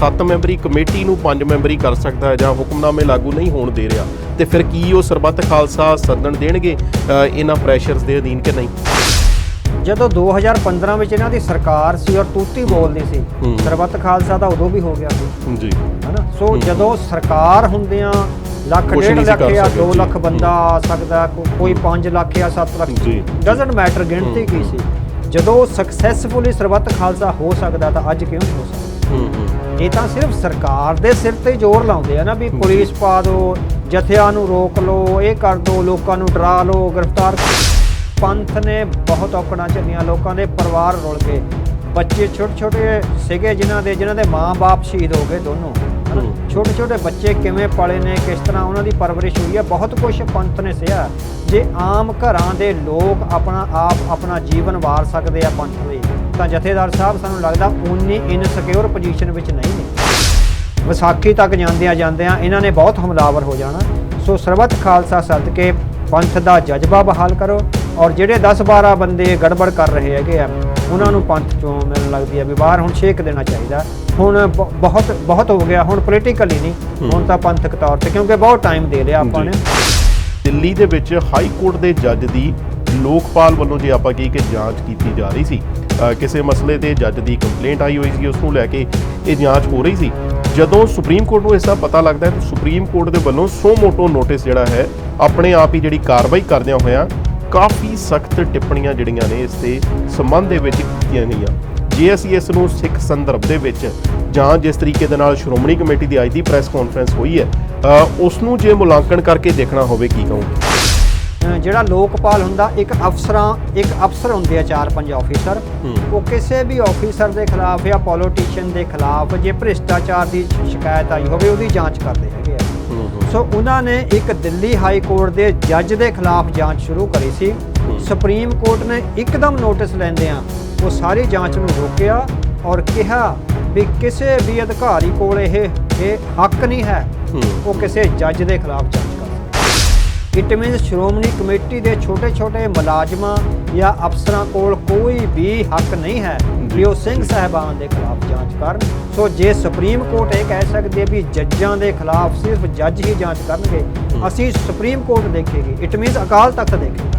ਸੱਤ memory committee ਨੂੰ ਪੰਜ ਮੈਂਬਰੀ ਕਰ ਸਕਦਾ ਹੈ ਜਾਂ ਹੁਕਮਨਾਮੇ ਲਾਗੂ ਨਹੀਂ ਹੋਣ ਦੇ ਰਿਹਾ। ਤੇ ਫਿਰ ਕੀ ਉਹ ਸਰਬੱਤ ਖਾਲਸਾ ਸੱਦਣ ਦੇਣਗੇ? ਇਹਨਾਂ ਪ੍ਰੈਸ਼ਰਸ ਦੇ ਅਧੀਨ ਕਿ ਨਹੀਂ? ਜਦੋਂ 2015 ਵਿੱਚ ਇਹਨਾਂ ਦੀ ਸਰਕਾਰ ਸੀ ਔਰ ਤੂਤੀ ਬੋਲਦੀ ਸੀ। ਸਰਬੱਤ ਖਾਲਸਾ ਤਾਂ ਉਦੋਂ ਵੀ ਹੋ ਗਿਆ ਸੀ। ਜੀ। ਹਨਾ? ਸੋ ਜਦੋਂ ਸਰਕਾਰ ਹੁੰਦਿਆਂ ਲੱਖ ਡੇਢ ਲੱਖ ਜਾਂ ਸਕਦੇ, 2 ਜੀ। ਲੱਖ ਬੰਦਾ ਆ ਸਕਦਾ ਕੋਈ 5 ਲੱਖ ਜਾਂ 7 ਲੱਖ ਜੀ। ਡਸਨਟ ਮੈਟਰ ਗਿਣਤੀ ਕੀ ਸੀ। ਜਦੋਂ ਸਕਸੈਸਫੁਲੀ ਸਰਬੱਤ ਖਾਲਸਾ ਹੋ ਸਕਦਾ ਤਾਂ ਅੱਜ ਕਿਉਂ ਨਹੀਂ ਹੋ ਸਕਦਾ? ਹੂੰ ਹੂੰ। ਇਹ ਤਾਂ ਸਿਰਫ ਸਰਕਾਰ ਦੇ ਸਿਰ ਤੇ ਜ਼ੋਰ ਲਾਉਂਦੇ ਆ ਨਾ ਵੀ ਪੁਲਿਸ ਪਾ ਦਿਓ ਜਥਿਆਂ ਨੂੰ ਰੋਕ ਲਓ ਇਹ ਕਰ ਦਿਓ ਲੋਕਾਂ ਨੂੰ ਡਰਾ ਲਓ ਗ੍ਰਿਫਤਾਰ ਪੰਥ ਨੇ ਬਹੁਤ ਔਕੜਾਂ ਝੱਲੀਆਂ ਲੋਕਾਂ ਦੇ ਪਰਿਵਾਰ ਰੁਲ ਗਏ ਬੱਚੇ ਛੋਟੇ ਛੋਟੇ ਸੀਗੇ ਜਿਨ੍ਹਾਂ ਦੇ ਜਿਨ੍ਹਾਂ ਦੇ ਮਾਂ-ਬਾਪ ਸ਼ਹੀਦ ਹੋ ਗਏ ਦੋਨੋਂ। ਛੋਟੇ ਛੋਟੇ ਬੱਚੇ ਕਿਵੇਂ ਪਲੇ ਨੇ ਕਿਸ ਤਰ੍ਹਾਂ ਉਹਨਾਂ ਦੀ ਪਰਵਰਿਸ਼ ਹੋਈ ਹੈ ਬਹੁਤ ਕੁਝ ਪੰਥ ਨੇ ਸਿਆ। ਜੇ ਆਮ ਘਰਾਂ ਦੇ ਲੋਕ ਆਪਣਾ ਆਪ ਆਪਣਾ ਜੀਵਨ ਵਾਰ ਸਕਦੇ ਆ ਪੰਥ ਲਈ ਤਾਂ ਜਥੇਦਾਰ ਸਾਹਿਬ ਸਾਨੂੰ ਲੱਗਦਾ ਉਨੀ ਇਨਸਿਕਿਉਰ ਪੋਜੀਸ਼ਨ ਵਿੱਚ ਨਹੀਂ ਨੇ। ਵਿਸਾਖੀ ਤੱਕ ਜਾਂਦਿਆਂ ਜਾਂਦਿਆਂ ਇਹਨਾਂ ਨੇ ਬਹੁਤ ਹਮਲਾਵਰ ਹੋ ਜਾਣਾ। ਸੋ ਸਰਬੱਤ ਖਾਲਸਾ ਸੱਦ ਕੇ ਪੰਥ ਦਾ ਜਜ਼ਬਾ ਬਹਾਲ ਕਰੋ ਔਰ ਜਿਹੜੇ 10-12 ਬੰਦੇ ਗੜਬੜ ਕਰ ਰਹੇ ਹੈਗੇ ਆ ਉਹਨਾਂ ਨੂੰ ਪੰਥ ਚੋਂ ਮੈਨੂੰ ਲੱਗਦੀ ਹੈ। ਵੀ ਬਾਹਰ ਹੁਣ ਛੇਕ ਦੇਣਾ ਚਾਹੀਦਾ। ਹੁਣ ਬਹੁਤ ਬਹੁਤ ਹੋ ਗਿਆ। ਹੁਣ ਪੋਲੀਟੀਕਲੀ ਨਹੀਂ ਹੁਣ ਤਾਂ ਪੰਥਕ ਤੌਰ ਤੇ ਕਿਉਂਕਿ ਬਹੁਤ ਟਾਈਮ ਦੇ ਲਿਆ ਆਪਾਂ। ਨੇ। ਦਿੱਲੀ ਦੇ ਵਿੱਚ ਹਾਈ ਕੋਰਟ ਦੇ ਜੱਜ ਦੀ ਲੋਕਪਾਲ ਵੱਲੋਂ ਜੇ ਆਪਾਂ ਕੀ ਕਿ ਜਾਂਚ ਕੀਤੀ ਜਾ ਰਹੀ ਸੀ ਕਿਸੇ ਮਸਲੇ ਤੇ ਜੱਜ ਦੀ ਕੰਪਲੇਂਟ ਆਈ ਹੋਈ ਸੀ, ਉਸ ਨੂੰ ਲੈ ਕੇ ਇਹ ਜਾਂਚ ਹੋ ਰਹੀ ਸੀ। ਜਦੋਂ ਸੁਪਰੀਮ ਕੋਰਟ ਨੂੰ ਇਸ ਦਾ ਪਤਾ ਲੱਗਦਾ ਹੈ, ਤਾਂ ਸੁਪਰੀਮ ਕੋਰਟ ਦੇ ਵੱਲੋਂ ਸੋ ਮੋਟੋ ਨੋਟਿਸ ਜਿਹੜਾ ਹੈ, ਆਪਣੇ ਆਪ ਹੀ ਜਿਹੜੀ ਕਾਰਵਾਈ ਕਰਦਿਆਂ ਹੋਇਆਂ ਕਾਫੀ ਸਖਤ ਟਿੱਪਣੀਆਂ ਜਿਹੜੀਆਂ ਨੇ ਇਸ ਦੇ ਸੰਬੰਧ ਦੇ ਵਿੱਚ ਕੀਤੀਆਂ ਗਈਆਂ। ਜੇ ਅਸੀਂ ਇਸ ਨੂੰ ਸਿੱਖ ਸੰਦਰਭ ਦੇ ਵਿੱਚ ਜਾਂ ਜਿਸ ਤਰੀਕੇ ਦੇ ਨਾਲ ਸ਼੍ਰੋਮਣੀ ਕਮੇਟੀ ਦੀ ਅੱਜ ਦੀ ਪ੍ਰੈਸ ਕਾਨਫਰੰਸ ਹੋਈ ਹੈ ਉਸ ਨੂੰ ਜੇ ਮੁਲਾਂਕਣ ਕਰਕੇ ਦੇਖਣਾ ਹੋਵੇ, ਕੀ ਕਹੋਗੇ? ਜਿਹੜਾ ਲੋਕਪਾਲ ਹੁੰਦਾ ਇੱਕ ਅਫਸਰਾਂ ਇੱਕ ਅਫਸਰ ਹੁੰਦੇ ਆ ਚਾਰ ਪੰਜ ਆਫੀਸਰ। ਉਹ ਕਿਸੇ ਵੀ ਆਫੀਸਰ ਦੇ ਖਿਲਾਫ ਜਾਂ ਪੋਲੀਟੀਸ਼ੀਅਨ ਦੇ ਖਿਲਾਫ ਜੇ ਭ੍ਰਿਸ਼ਟਾਚਾਰ ਦੀ ਸ਼ਿਕਾਇਤ ਆਈ ਹੋਵੇ ਉਹਦੀ ਜਾਂਚ ਕਰਦੇ ਹੈਗੇ ਆ ਸੋ ਉਹਨਾਂ ਨੇ ਇੱਕ ਦਿੱਲੀ ਹਾਈ ਕੋਰਟ ਦੇ ਜੱਜ ਦੇ ਖਿਲਾਫ ਜਾਂਚ ਸ਼ੁਰੂ ਕਰੀ ਸੀ। ਸੁਪਰੀਮ ਕੋਰਟ ਨੇ ਇੱਕਦਮ ਨੋਟਿਸ ਲੈਂਦੇ ਆ ਉਹ ਸਾਰੀ ਜਾਂਚ ਨੂੰ ਰੋਕਿਆ ਔਰ ਕਿਹਾ ਵੀ ਕਿਸੇ ਵੀ ਅਧਿਕਾਰੀ ਕੋਲ ਇਹ ਇਹ ਹੱਕ ਨਹੀਂ ਹੈ। ਉਹ ਕਿਸੇ ਜੱਜ ਦੇ ਖਿਲਾਫ ਜਾਂਚ ਇਟ ਮੀਨਸ ਸ਼੍ਰੋਮਣੀ ਕਮੇਟੀ ਦੇ ਛੋਟੇ-ਛੋਟੇ ਮੁਲਾਜ਼ਮਾਂ ਜਾਂ ਅਫਸਰਾਂ ਕੋਲ ਕੋਈ ਵੀ ਹੱਕ ਨਹੀਂ ਹੈ। ਵੀ ਉਹ ਸਿੰਘ ਸਾਹਿਬਾਨ ਦੇ ਖਿਲਾਫ ਜਾਂਚ ਕਰਨ। ਸੋ ਜੇ ਸੁਪਰੀਮ ਕੋਰਟ ਇਹ ਕਹਿ ਸਕਦੀ ਹੈ ਵੀ ਜੱਜਾਂ ਦੇ ਖਿਲਾਫ ਸਿਰਫ ਜੱਜ ਹੀ ਜਾਂਚ ਕਰਨਗੇ ਅਸੀਂ ਸੁਪਰੀਮ ਕੋਰਟ ਦੇਖੇਗੀ। ਇਟ ਮੀਨਸ ਅਕਾਲ ਤਖਤ ਦੇਖੇਗਾ।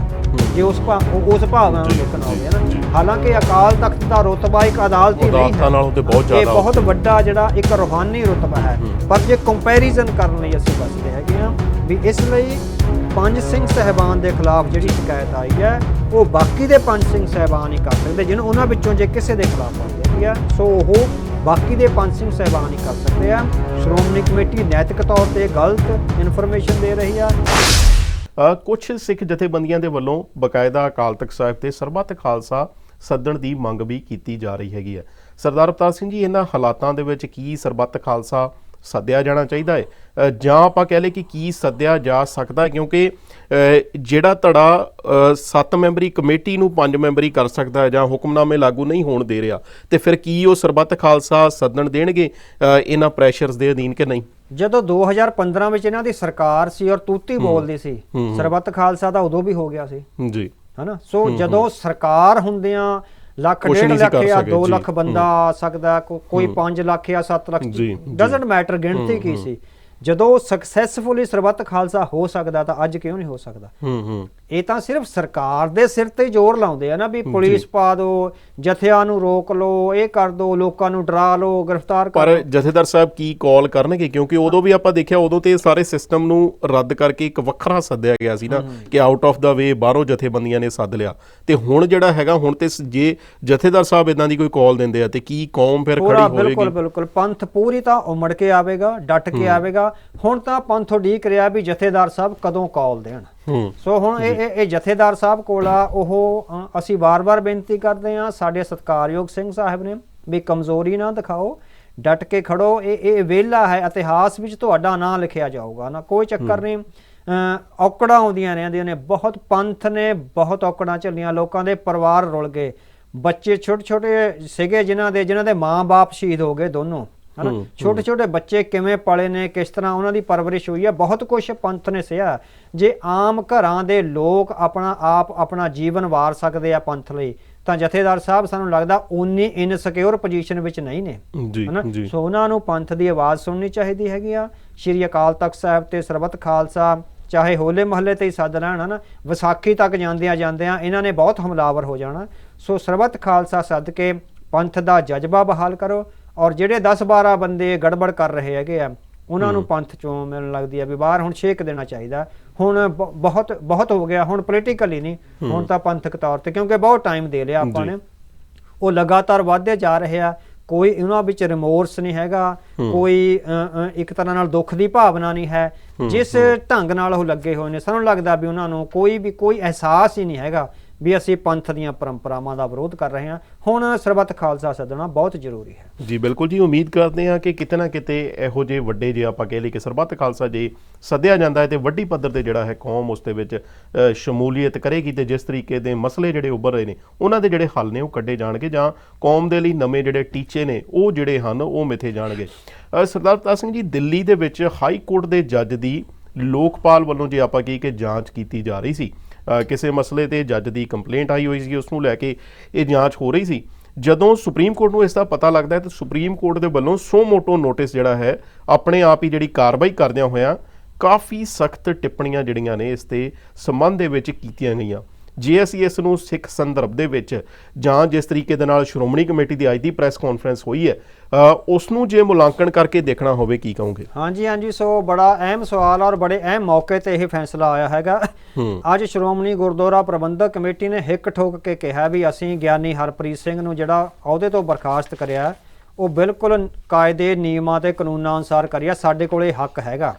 ਜੇ ਉਸ ਭਾ ਉਸ ਭਾਵਨਾ ਨੂੰ ਦੇਖਣਾ ਹੋਵੇ ਨਾ। ਹਾਲਾਂਕਿ ਅਕਾਲ ਤਖਤ ਦਾ ਰੁਤਬਾ ਇੱਕ ਅਦਾਲਤੀ ਨਹੀਂ ਹੈ। ਨਾਲੋਂ ਤੇ ਬਹੁਤ ਇਹ ਜ਼ਿਆਦਾ ਬਹੁਤ ਵੱਡਾ ਜਿਹੜਾ ਇੱਕ ਰੂਹਾਨੀ ਰੁਤਬਾ ਹੈ। ਹੂੰ। ਪਰ ਜੇ ਕੰਪੈਰੀਜ਼ਨ ਕਰਨ ਲਈ ਅਸੀਂ ਦੱਸਦੇ ਹੈਗੇ ਆ ਵੀ ਇਸ ਲਈ ਪੰਜ ਸਿੰਘ ਸਹਿਬਾਨ ਦੇ ਖਿਲਾਫ ਜਿਹੜੀ ਸ਼ਿਕਾਇਤ ਆਈ ਹੈ ਉਹ ਬਾਕੀ ਦੇ ਪੰਜ ਸਿੰਘ ਸਹਿਬਾਨ ਹੀ ਕਰ ਸਕਦੇ ਜਿਹਨੂੰ ਉਹਨਾਂ ਵਿੱਚੋਂ ਜੇ ਕਿਸੇ ਦੇ ਖਿਲਾਫ ਆਈ ਹੈਗੀ ਆ ਸੋ ਉਹ ਬਾਕੀ ਦੇ ਪੰਜ ਸਿੰਘ ਸਹਿਬਾਨ ਹੀ ਕਰ ਸਕਦੇ ਆ। ਸ਼੍ਰੋਮਣੀ ਕਮੇਟੀ ਨੈਤਿਕ ਤੌਰ ਤੇ ਗਲਤ ਇਨਫੋਰਮੇਸ਼ਨ ਦੇ ਰਹੀ ਆ। ਕੁਝ ਸਿੱਖ ਜਥੇਬੰਦੀਆਂ ਦੇ ਵੱਲੋਂ ਬਕਾਇਦਾ ਅਕਾਲ ਤਖਤ ਸਾਹਿਬ ਤੇ ਸਰਬੱਤ ਖਾਲਸਾ ਸੱਦਣ ਦੀ ਮੰਗ ਵੀ ਕੀਤੀ ਜਾ ਰਹੀ ਹੈਗੀ ਹੈ। ਸਰਦਾਰ ਅਵਤਾਰ ਸਿੰਘ ਜੀ, ਇਹਨਾਂ ਹਾਲਾਤਾਂ ਦੇ ਵਿੱਚ ਕੀ ਸਰਬੱਤ ਖਾਲਸਾ ਸੱਦਿਆ ਜਾਣਾ ਚਾਹੀਦਾ ਹੈ? ਜਾਂ ਆਪਾਂ ਕਹਿ ਲਏ ਕਿ ਕੀ ਸੱਦਿਆ ਜਾ ਸਕਦਾ ਕਿਉਂਕਿ ਜਿਹੜਾ ਧੜਾ ਅ, ਸੱਤ ਮੈਂਬਰੀ ਕਮੇਟੀ ਨੂੰ ਪੰਜ ਮੈਂਬਰੀ ਕਰ ਸਕਦਾ ਹੈ ਜਾਂ ਹੁਕਮਨਾਮੇ ਲਾਗੂ ਨਹੀਂ ਹੋਣ ਦੇ ਰਿਹਾ ਤੇ ਫਿਰ ਕੀ ਉਹ ਸਰਬੱਤ ਖਾਲਸਾ ਸੱਦਣ ਦੇਣਗੇ? ਇਹਨਾਂ ਪ੍ਰੈਸ਼ਰਸ ਦੇ ਅਧੀਨ ਕਿ ਨਹੀਂ? ਜਦੋਂ 2015 ਵਿੱਚ ਇਹਨਾਂ ਦੀ ਸਰਕਾਰ ਸੀ ਔਰ ਤੂਤੀ ਬੋਲਦੀ ਸੀ। ਸਰਬੱਤ ਖਾਲਸਾ ਤਾਂ ਉਦੋਂ ਵੀ ਹੋ ਗਿਆ ਸੀ। ਜੀ। ਹਨਾ? ਸੋ ਜਦੋਂ ਸਰਕਾਰ ਹੁੰਦਿਆਂ ਲੱਖ ਡੇਢ ਲੱਖ ਜਾਂ ਸਕੇ, 2 ਜੀ। ਲੱਖ ਬੰਦਾ ਆ ਸਕਦਾ ਕੋਈ 5 ਲੱਖ ਜਾਂ 7 ਲੱਖ। ਡਸਨਟ ਮੈਟਰ ਗਿਣਤੀ ਕੀ ਸੀ। ਜਦੋਂ ਸਕਸੈਸਫੁਲੀ ਸਰਬੱਤ ਖਾਲਸਾ ਹੋ ਸਕਦਾ ਤਾਂ ਅੱਜ ਕਿਉਂ ਨਹੀਂ ਹੋ ਸਕਦਾ? ਹੂੰ ਹੂੰ। ਇਹ ਤਾਂ ਸਿਰਫ ਸਰਕਾਰ ਦੇ ਸਿਰ ਤੇ ਜ਼ੋਰ ਲਾਉਂਦੇ ਆ ਨਾ ਵੀ ਪੁਲਿਸ ਪਾ ਦਿਓ ਜਥਿਆਂ ਨੂੰ ਰੋਕ ਲਓ ਇਹ ਕਰ ਦਿਓ ਲੋਕਾਂ ਨੂੰ ਡਰਾ ਲਓ ਗ੍ਰਿਫਤਾਰ ਕਰ ਪਰ ਜਥੇਦਾਰ ਸਾਹਿਬ ਕੀ ਕਾਲ ਕਰਨਗੇ? ਕਿਉਂਕਿ ਉਦੋਂ ਵੀ ਆਪਾਂ ਦੇਖਿਆ ਉਦੋਂ ਤੇ ਸਾਰੇ ਸਿਸਟਮ ਨੂੰ ਰੱਦ ਕਰਕੇ ਇੱਕ ਵੱਖਰਾ ਸੱਦਿਆ ਗਿਆ ਸੀ ਨਾ ਕਿ ਆਊਟ ਆਫ ਦਾ ਵੇ ਬਾਹਰੋਂ ਜਥੇਬੰਦੀਆਂ ਨੇ ਸੱਦ ਲਿਆ। ਤੇ ਹੁਣ ਜਿਹੜਾ ਹੈਗਾ ਹੁਣ ਤੇ ਜੇ ਜਥੇਦਾਰ ਸਾਹਿਬ ਇਦਾਂ ਦੀ ਕੋਈ ਕਾਲ ਦਿੰਦੇ ਆ ਤੇ ਕੀ ਕੌਮ ਫਿਰ ਖੜੀ ਪੂਰਾ ਬਿਲਕੁਲ ਹੋਵੇਗੀ? ਬਿਲਕੁਲ। ਪੰਥ ਪੂਰੀ ਤਾਂ ਉਮੜ ਕੇ ਆਵੇਗਾ ਡਟ ਕੇ ਆਵੇਗਾ। ਹੁਣ ਤਾਂ ਪੰਥ ਉਡੀਕ ਰਿਹਾ ਵੀ ਜਥੇਦਾਰ ਸਾਹਿਬ ਕਦੋਂ ਕਾਲ ਦੇਣ। ਸੋ ਹੁਣ ਇਹ ਇਹ- ਜਥੇਦਾਰ ਸਾਹਿਬ ਕੋਲ ਆ ਉਹ ਅਸੀਂ ਵਾਰ-ਵਾਰ ਬੇਨਤੀ ਕਰਦੇ ਹਾਂ ਸਾਡੇ ਸਤਿਕਾਰਯੋਗ ਸਿੰਘ ਸਾਹਿਬ ਨੇ ਵੀ ਕਮਜ਼ੋਰੀ ਨਾ ਦਿਖਾਓ ਡਟ ਕੇ ਖੜੋ ਇਹ ਇਹ ਵੇਲਾ ਹੈ ਇਤਿਹਾਸ ਵਿੱਚ ਤੁਹਾਡਾ ਨਾਂ ਲਿਖਿਆ ਜਾਊਗਾ। ਨਾ ਕੋਈ ਚੱਕਰ ਨਹੀਂ। ਔਕੜਾਂ ਆਉਂਦੀਆਂ ਰਹਿੰਦੀਆਂ ਨੇ ਬਹੁਤ ਪੰਥ ਨੇ ਬਹੁਤ ਔਕੜਾਂ ਝੱਲੀਆਂ ਲੋਕਾਂ ਦੇ ਪਰਿਵਾਰ ਰੁਲ ਗਏ। ਬੱਚੇ ਛੋਟੇ ਛੋਟੇ ਸੀਗੇ ਜਿਨ੍ਹਾਂ ਦੇ ਜਿਨ੍ਹਾਂ ਦੇ ਮਾਂ-ਬਾਪ ਸ਼ਹੀਦ ਹੋ ਗਏ ਦੋਨੋਂ। ਹਨਾ? ਛੋਟੇ ਛੋਟੇ ਬੱਚੇ ਕਿਵੇਂ ਪਲੇ ਨੇ ਕਿਸ ਤਰ੍ਹਾਂ ਉਹਨਾਂ ਦੀ ਪਰਵਰਿਸ਼ ਹੋਈ ਹੈ ਬਹੁਤ ਕੁਝ ਪੰਥ ਨੇ ਸਿਆ। ਜੇ ਆਮ ਘਰਾਂ ਦੇ ਲੋਕ ਆਪਣਾ ਆਪ ਆਪਣਾ ਜੀਵਨ ਵਾਰ ਸਕਦੇ ਆ ਪੰਥ ਲਈ ਤਾਂ ਜਥੇਦਾਰ ਸਾਹਿਬ ਸਾਨੂੰ ਲੱਗਦਾ ਉਨੀ ਇਨਸਿਕਿਉਰ ਪੋਜੀਸ਼ਨ ਵਿੱਚ ਨਹੀਂ ਨੇ। ਹਨਾ? ਸੋ ਉਹਨਾਂ ਨੂੰ ਪੰਥ ਦੀ ਆਵਾਜ਼ ਸੁਣਨੀ ਚਾਹੀਦੀ ਹੈਗੀ ਆ। ਸ਼੍ਰੀ ਅਕਾਲ ਤਖਤ ਸਾਹਿਬ ਤੇ ਸਰਬੱਤ ਖਾਲਸਾ ਚਾਹੇ ਹੋਲੇ ਮਹੱਲੇ ਤੇ ਹੀ ਸੱਦ ਲੈਣ ਹਨਾ? ਵਿਸਾਖੀ ਤੱਕ ਜਾਂਦਿਆਂ ਜਾਂਦਿਆਂ ਇਹਨਾਂ ਨੇ ਬਹੁਤ ਹਮਲਾਵਰ ਹੋ ਜਾਣਾ। ਸੋ ਸਰਬੱਤ ਖਾਲਸਾ ਸੱਦ ਕੇ ਪੰਥ ਦਾ ਜਜ਼ਬਾ ਬਹਾਲ ਕਰੋ। ਔਰ ਜਿਹੜੇ 10 12 ਬੰਦੇ ਗੜਬੜ ਕਰ ਰਹੇ ਹੈਗੇ ਆ ਉਹਨਾਂ ਨੂੰ ਪੰਥ ਚੋਂ ਮੈਨੂੰ ਲੱਗਦੀ ਆ ਵੀ ਬਾਹਰ ਹੁਣ ਛੇਕ ਦੇਣਾ ਚਾਹੀਦਾ। ਹੁਣ ਬਹੁਤ ਬਹੁਤ ਹੋ ਗਿਆ ਹੁਣ ਪੋਲੀਟੀਕਲੀ ਨਹੀਂ ਹੁਣ ਤਾਂ ਪੰਥਕ ਤੌਰ ਤੇ ਕਿਉਂਕਿ ਬਹੁਤ ਟਾਈਮ ਦੇ ਲਿਆ ਆਪਾਂ। ਨੇ। ਉਹ ਲਗਾਤਾਰ ਵਧਦੇ ਜਾ ਰਹੇ ਆ ਕੋਈ ਉਹਨਾਂ ਵਿੱਚ ਰਿਮੋਰਸ ਨਹੀਂ ਹੈਗਾ ਕੋਈ ਇੱਕ ਤਰ੍ਹਾਂ ਨਾਲ ਦੁੱਖ ਦੀ ਭਾਵਨਾ ਨਹੀਂ ਹੈ। ਜਿਸ ਢੰਗ ਨਾਲ ਉਹ ਲੱਗੇ ਹੋਏ ਨੇ ਸਾਨੂੰ ਲੱਗਦਾ ਵੀ ਉਹਨਾਂ ਨੂੰ ਕੋਈ ਵੀ ਕੋਈ ਅਹਿਸਾਸ ਹੀ ਨਹੀਂ ਹੈਗਾ ਵੀ ਅਸੀਂ ਪੰਥ ਦੀਆਂ ਪਰੰਪਰਾਵਾਂ ਦਾ ਵਿਰੋਧ ਕਰ ਰਹੇ ਹਾਂ। ਹੁਣ ਸਰਬੱਤ ਖਾਲਸਾ ਸੱਦਣਾ ਬਹੁਤ ਜ਼ਰੂਰੀ ਹੈ। ਜੀ, ਬਿਲਕੁਲ ਜੀ, ਉਮੀਦ ਕਰਦੇ ਹਾਂ ਕਿ ਕਿਤੇ ਨਾ ਕਿਤੇ ਇਹੋ ਜਿਹੇ ਵੱਡੇ ਜੇ ਆਪਾਂ ਕਹਿ ਲਈ ਕਿ ਸਰਬੱਤ ਖਾਲਸਾ ਜੇ ਸੱਦਿਆ ਜਾਂਦਾ ਹੈ ਤੇ ਵੱਡੀ ਪੱਧਰ ਤੇ ਜਿਹੜਾ ਹੈ ਕੌਮ ਉਸ ਦੇ ਵਿੱਚ ਸ਼ਮੂਲੀਅਤ ਕਰੇਗੀ ਤੇ ਜਿਸ ਤਰੀਕੇ ਦੇ ਮਸਲੇ ਜਿਹੜੇ ਉੱਭਰ ਰਹੇ ਨੇ, ਉਹਨਾਂ ਦੇ ਜਿਹੜੇ ਹੱਲ ਨੇ ਉਹ ਕੱਢੇ ਜਾਣਗੇ ਜਾਂ ਕੌਮ ਦੇ ਲਈ ਨਵੇਂ ਜਿਹੜੇ ਟੀਚੇ ਨੇ, ਉਹ ਜਿਹੜੇ ਹਨ, ਉਹ ਮਿਥੇ ਜਾਣਗੇ। ਸਰਦਾਰ ਪ੍ਰਤਾਪ ਸਿੰਘ ਜੀ, ਦਿੱਲੀ ਦੇ ਵਿੱਚ ਹਾਈ ਕੋਰਟ ਦੇ ਜੱਜ ਦੀ ਲੋਕਪਾਲ ਵੱਲੋਂ ਜੇ ਆਪਾਂ ਕਹੀਏ ਕਿ ਜਾਂਚ ਕੀਤੀ ਜਾ ਰਹੀ ਸੀ ਕਿਸੇ ਮਸਲੇ ਤੇ ਜੱਜ ਦੀ ਕੰਪਲੇਂਟ ਆਈ ਹੋਈ ਸੀ, ਉਸ ਨੂੰ ਲੈ ਕੇ ਇਹ ਜਾਂਚ ਹੋ ਰਹੀ ਸੀ। ਜਦੋਂ ਸੁਪਰੀਮ ਕੋਰਟ ਨੂੰ ਇਸ ਦਾ ਪਤਾ ਲੱਗਦਾ ਹੈ, ਤਾਂ ਸੁਪਰੀਮ ਕੋਰਟ ਦੇ ਵੱਲੋਂ ਸੋ ਮੋਟੋ ਨੋਟਿਸ ਜਿਹੜਾ ਹੈ, ਆਪਣੇ ਆਪ ਹੀ ਜਿਹੜੀ ਕਾਰਵਾਈ ਕਰਦਿਆਂ ਹੋਇਆਂ ਕਾਫੀ ਸਖਤ ਟਿੱਪਣੀਆਂ ਜਿਹੜੀਆਂ ਨੇ ਇਸ ਤੇ ਸੰਬੰਧ ਦੇ ਵਿੱਚ ਕੀਤੀਆਂ ਗਈਆਂ। ਜੇ ਅਸੀਂ ਇਸ ਨੂੰ ਸਿੱਖ ਸੰਦਰਭ ਦੇ ਵਿੱਚ ਜਾਂ ਜਿਸ ਤਰੀਕੇ ਦੇ ਨਾਲ ਸ਼੍ਰੋਮਣੀ ਕਮੇਟੀ ਦੀ ਅੱਜ ਦੀ ਪ੍ਰੈਸ ਕਾਨਫਰੰਸ ਹੋਈ ਹੈ ਉਸ ਨੂੰ ਜੇ ਮੁਲਾਂਕਣ ਕਰਕੇ ਦੇਖਣਾ ਹੋਵੇ ਕੀ ਕਹੋਗੇ? ਹਾਂਜੀ ਹਾਂਜੀ ਸੋ ਬੜਾ ਅਹਿਮ ਸਵਾਲ ਔਰ ਬੜੇ ਅਹਿਮ ਮੌਕੇ ਤੇ ਇਹ ਫੈਸਲਾ ਆਇਆ ਹੈਗਾ। ਅੱਜ ਸ਼੍ਰੋਮਣੀ ਗੁਰਦੁਆਰਾ ਪ੍ਰਬੰਧਕ ਕਮੇਟੀ ਨੇ ਹਿੱਕ ਠੋਕ ਕੇ ਕਿਹਾ ਵੀ ਅਸੀਂ ਗਿਆਨੀ ਹਰਪ੍ਰੀਤ ਸਿੰਘ ਨੂੰ ਜਿਹੜਾ ਅਹੁਦੇ ਤੋਂ ਬਰਖਾਸਤ ਕਰਿਆ ਉਹ ਬਿਲਕੁਲ ਕਾਇਦੇ ਨਿਯਮਾਂ ਤੇ ਕਾਨੂੰਨਾਂ ਅਨੁਸਾਰ ਕਰਿਆ ਸਾਡੇ ਕੋਲ ਹੱਕ ਹੈਗਾ।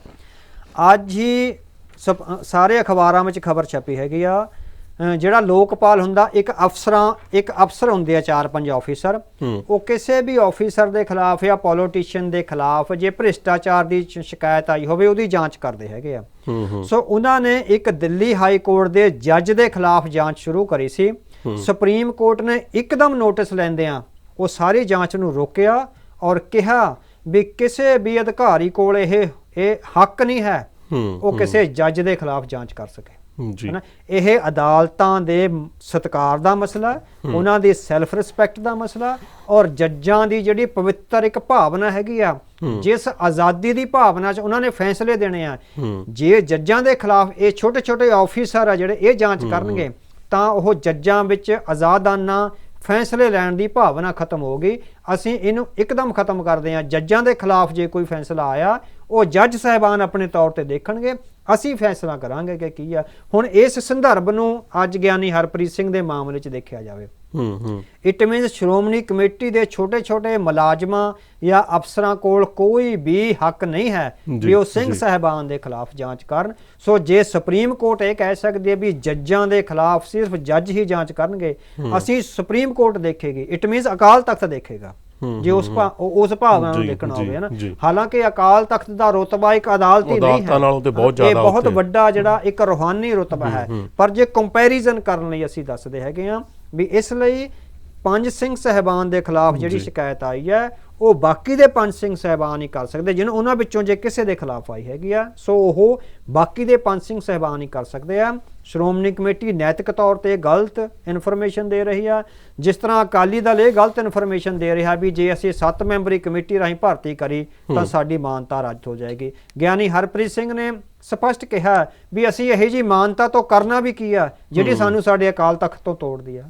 ਅੱਜ ਹੀ ਸਾਰੇ ਅਖਬਾਰਾਂ ਵਿੱਚ ਖਬਰ ਛਪੀ ਹੈਗੀ ਆ। ਜਿਹੜਾ ਲੋਕਪਾਲ ਹੁੰਦਾ ਇੱਕ ਅਫਸਰਾਂ ਇੱਕ ਅਫਸਰ ਹੁੰਦੇ ਆ ਚਾਰ ਪੰਜ ਆਫੀਸਰ ਉਹ ਕਿਸੇ ਵੀ ਆਫੀਸਰ ਦੇ ਖਿਲਾਫ ਜਾਂ ਪੋਲੀਟੀਸ਼ੀਅਨ ਦੇ ਖਿਲਾਫ ਜੇ ਭ੍ਰਿਸ਼ਟਾਚਾਰ ਦੀ ਸ਼ਿਕਾਇਤ ਆਈ ਹੋਵੇ ਉਹਦੀ ਜਾਂਚ ਕਰਦੇ ਹੈਗੇ ਆ। ਸੋ ਉਹਨਾਂ ਨੇ ਇੱਕ ਦਿੱਲੀ ਹਾਈ ਕੋਰਟ ਦੇ ਜੱਜ ਦੇ ਖਿਲਾਫ ਜਾਂਚ ਸ਼ੁਰੂ ਕਰੀ ਸੀ। ਸੁਪਰੀਮ ਕੋਰਟ ਨੇ ਇੱਕਦਮ ਨੋਟਿਸ ਲੈਂਦਿਆਂ ਉਹ ਸਾਰੀ ਜਾਂਚ ਨੂੰ ਰੋਕਿਆ ਔਰ ਕਿਹਾ ਵੀ ਕਿਸੇ ਵੀ ਅਧਿਕਾਰੀ ਕੋਲ ਇਹ ਇਹ ਹੱਕ ਨਹੀਂ ਹੂੰ, ਉਹ ਕਿਸੇ ਜੱਜ ਦੇ ਖਿਲਾਫ ਜਾਂਚ ਕਰ ਸਕੇ। ਜੀ। ਹੈਨਾ? ਇਹ ਅਦਾਲਤਾਂ ਦੇ ਸਤਕਾਰ ਦਾ ਮਸਲਾ ਉਹਨਾਂ ਦੀ ਸੈਲਫ ਰਿਸਪੈਕਟ ਦਾ ਮਸਲਾ ਔਰ ਜੱਜਾਂ ਦੀ ਜਿਹੜੀ ਪਵਿੱਤਰ ਇੱਕ ਭਾਵਨਾ ਹੈਗੀ ਆ ਜਿਸ ਆਜ਼ਾਦੀ ਦੀ ਭਾਵਨਾ 'ਚ ਉਹਨਾਂ ਨੇ ਫੈਸਲੇ ਦੇਣੇ ਆ ਜੇ ਜੱਜਾਂ ਦੇ ਖਿਲਾਫ ਇਹ ਛੋਟੇ ਛੋਟੇ ਆਫੀਸਰ ਆ ਜਿਹੜੇ ਇਹ ਜਾਂਚ ਕਰਨਗੇ ਤਾਂ ਉਹ ਜੱਜਾਂ ਵਿੱਚ ਆਜ਼ਾਦਾਨਾ ਫੈਸਲੇ ਲੈਣ ਦੀ ਭਾਵਨਾ ਖਤਮ ਹੋ ਗਈ। ਅਸੀਂ ਇਹਨੂੰ ਇੱਕਦਮ ਖਤਮ ਕਰਦੇ ਹਾਂ। ਜੱਜਾਂ ਦੇ ਖਿਲਾਫ ਜੇ ਕੋਈ ਫੈਸਲਾ ਆਇਆ, ਉਹ ਜੱਜ ਸਾਹਿਬਾਨ ਆਪਣੇ ਤੌਰ ਤੇ ਦੇਖਣਗੇ। ਅਸੀਂ ਫੈਸਲਾ ਕਰਾਂਗੇ ਕਿ ਕੀ ਆ। ਹੁਣ ਇਸ ਸੰਦਰਭ ਨੂੰ ਅੱਜ ਗਿਆਨੀ ਹਰਪ੍ਰੀਤ ਸਿੰਘ ਦੇ ਮਾਮਲੇ 'ਚ ਦੇਖਿਆ ਜਾਵੇ। ਹੂੰ ਹੂੰ। ਇਟ ਮੀਨਸ ਸ਼੍ਰੋਮਣੀ ਕਮੇਟੀ ਦੇ ਛੋਟੇ-ਛੋਟੇ ਮੁਲਾਜ਼ਮਾਂ ਜਾਂ ਅਫਸਰਾਂ ਕੋਲ ਕੋਈ ਵੀ ਹੱਕ ਨਹੀਂ ਹੈ ਵੀ ਉਹ ਸਿੰਘ। ਸਾਹਿਬਾਨ ਦੇ ਖਿਲਾਫ ਜਾਂਚ ਕਰਨ। ਸੋ ਜੇ ਸੁਪਰੀਮ ਕੋਰਟ ਇਹ ਕਹਿ ਸਕਦੀ ਹੈ ਵੀ ਜੱਜਾਂ ਦੇ ਖਿਲਾਫ ਸਿਰਫ ਜੱਜ ਹੀ ਜਾਂਚ ਕਰਨਗੇ ਅਸੀਂ ਸੁਪਰੀਮ ਕੋਰਟ ਦੇਖੇਗੀ। ਇਟ ਮੀਨਸ ਅਕਾਲ ਤਖਤ ਦੇਖੇਗਾ। ਜੇ ਉਸ ਉਸ ਭਾਵਨਾ ਨੂੰ ਦੇਖਣਾ ਹੋਵੇ ਹੈ ਨਾ। ਹਾਲਾਂਕਿ ਅਕਾਲ ਤਖਤ ਦਾ ਰੁਤਬਾ ਇੱਕ ਅਦਾਲਤੀ ਨਹੀਂ ਹੈ। ਅਦਾਲਤਾਂ ਨਾਲੋਂ ਤੇ ਬਹੁਤ ਇਹ ਜ਼ਿਆਦਾ ਬਹੁਤ ਉੱਤੇ। ਵੱਡਾ ਜਿਹੜਾ ਇੱਕ ਰੂਹਾਨੀ ਰੁਤਬਾ ਹੈ ਪਰ ਜੇ ਕੰਪੈਰੀਜ਼ਨ ਕਰਨ ਲਈ ਅਸੀਂ ਦੱਸਦੇ ਹੈਗੇ ਆ ਵੀ ਇਸ ਲਈ ਪੰਜ ਸਿੰਘ ਸਹਿਬਾਨ ਦੇ ਖਿਲਾਫ ਜਿਹੜੀ। ਸ਼ਿਕਾਇਤ ਆਈ ਹੈ ਉਹ ਬਾਕੀ ਦੇ ਪੰਜ ਸਿੰਘ ਸਹਿਬਾਨ ਹੀ ਕਰ ਸਕਦੇ ਜਿਹਨੂੰ ਉਹਨਾਂ ਵਿੱਚੋਂ ਜੇ ਕਿਸੇ ਦੇ ਖਿਲਾਫ ਆਈ ਹੈਗੀ ਆ ਸੋ ਉਹ ਬਾਕੀ ਦੇ ਪੰਜ ਸਿੰਘ ਸਹਿਬਾਨ ਹੀ ਕਰ ਸਕਦੇ ਆ। ਸ਼੍ਰੋਮਣੀ ਕਮੇਟੀ ਨੈਤਿਕ ਤੌਰ ਤੇ ਗਲਤ ਇਨਫੋਰਮੇਸ਼ਨ ਦੇ ਰਹੀ ਆ। ਜਿਸ ਤਰ੍ਹਾਂ ਅਕਾਲੀ ਦਲ ਇਹ ਗਲਤ ਇਨਫੋਰਮੇਸ਼ਨ ਦੇ ਰਿਹਾ ਵੀ ਜੇ ਅਸੀਂ 7 ਮੈਂਬਰੀ ਕਮੇਟੀ ਰਾਹੀਂ ਭਰਤੀ ਕਰੀ ਤਾਂ ਸਾਡੀ ਮਾਨਤਾ ਰੱਦ ਹੋ ਜਾਏਗੀ। ਗਿਆਨੀ ਹਰਪ੍ਰੀਤ ਸਿੰਘ ਨੇ ਸਪਸ਼ਟ ਕਿਹਾ ਵੀ ਅਸੀਂ ਇਹੋ ਜੀ ਮਾਨਤਾ ਤੋਂ ਕਰਨਾ ਵੀ ਕੀ ਆ ਜਿਹੜੀ ਸਾਨੂੰ ਸਾਡੇ ਅਕਾਲ ਤਖਤ ਤੋਂ ਤੋੜਦੀ ਆ।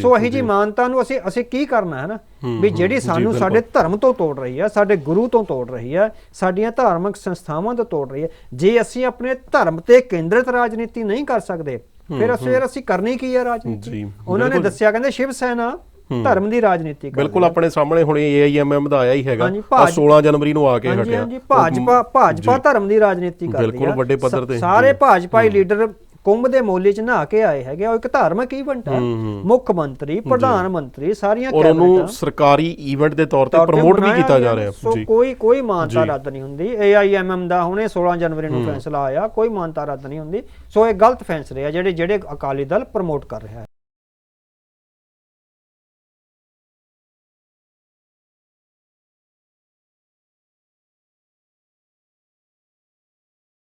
ਸੋ ਇਹੋ ਜੀ। ਮਾਨਤਾ ਨੂੰ ਅਸੀਂ ਅਸੀਂ ਕੀ ਕਰਨਾ ਹੈ ਨਾ? ਵੀ ਹੂੰ, ਜਿਹੜੀ ਸਾਨੂੰ ਬਿਲਕੁਲ। ਸਾਡੇ ਧਰਮ ਤੋਂ ਤੋੜ ਰਹੀ ਆ ਸਾਡੇ ਗੁਰੂ ਤੋਂ ਤੋੜ ਰਹੀ ਆ ਸਾਡੀਆਂ ਧਾਰਮਿਕ ਸੰਸਥਾਵਾਂ ਤੋਂ ਤੋੜ ਰਹੀ ਹੈ ਜੇ ਅਸੀਂ ਆਪਣੇ ਧਰਮ ਤੇ ਕੇਂਦਰਿਤ ਰਾਜਨੀਤੀ ਨਹੀਂ ਕਰ ਸਕਦੇ ਫਿਰ ਅਸੀਂ ਅਸੀਂ ਕਰਨੀ ਕੀ ਹੈ ਰਾਜਨੀਤੀ ਉਹਨਾਂ ਨੇ ਬਿਲਕੁਲ। ਦੱਸਿਆ ਕਹਿੰਦੇ ਸ਼ਿਵ ਸੈਨਾ ਧਰਮ ਦੀ ਰਾਜਨੀਤੀ ਕਰਦੀ ਬਿਲਕੁਲ ਹੈ। ਆਪਣੇ ਸਾਹਮਣੇ ਹੁਣ ਏਆਈਐਮਐਮ ਦਾ ਆਇਆ ਹੀ ਹੈਗਾ ਭਾਜ- 16 ਜਨਵਰੀ ਨੂੰ ਆ ਕੇ ਹਟਿਆ ਹਾਂਜੀ ਭਾਜਪਾ ਭਾਜਪਾ। ਧਰਮ ਦੀ ਰਾਜਨੀਤੀ ਕਰਦੀ ਬਿਲਕੁਲ ਆ। ਵੱਡੇ ਪੱਧਰ ਤੇ, ਸਾਰੇ। ਭਾਜਪਾਈ ਲੀਡਰ ਕੁੰਭ ਦੇ ਮੋਲੇ ਚ ਨਹਾ ਕੇ ਆਏ ਹੈਗੇ। ਉਹ ਇੱਕ ਧਾਰਮਿਕ ਇਵੈਂਟ ਹੈ। ਮੁੱਖ ਮੰਤਰੀ ਪ੍ਰਧਾਨ ਮੰਤਰੀ ਸਾਰੀਆਂ ਔਰ ਉਹਨੂੰ ਕੈਬਨਿਟਾਂ ਸਰਕਾਰੀ ਇਵੈਂਟ ਦੇ ਤੌਰ ਤੇ ਪ੍ਰਮੋਟ ਵੀ ਕੀਤਾ ਜਾ ਰਿਹਾ ਸੋ ਜੀ। ਕੋਈ ਕੋਈ ਮਾਨਤਾ। ਰੱਦ ਨਹੀਂ ਹੁੰਦੀ। AIMM ਦਾ ਹੁਣੇ 16 ਜਨਵਰੀ ਨੂੰ ਫੈਸਲਾ ਆਇਆ। ਕੋਈ ਮਾਨਤਾ ਰੱਦ ਨਹੀਂ ਹੁੰਦੀ। ਸੋ ਇਹ ਗਲਤ ਫੈਸਲੇ ਆ ਜਿਹੜੇ ਜਿਹੜੇ ਅਕਾਲੀ ਦਲ ਪ੍ਰਮੋਟ ਕਰ ਰਿਹਾ ਹੈ।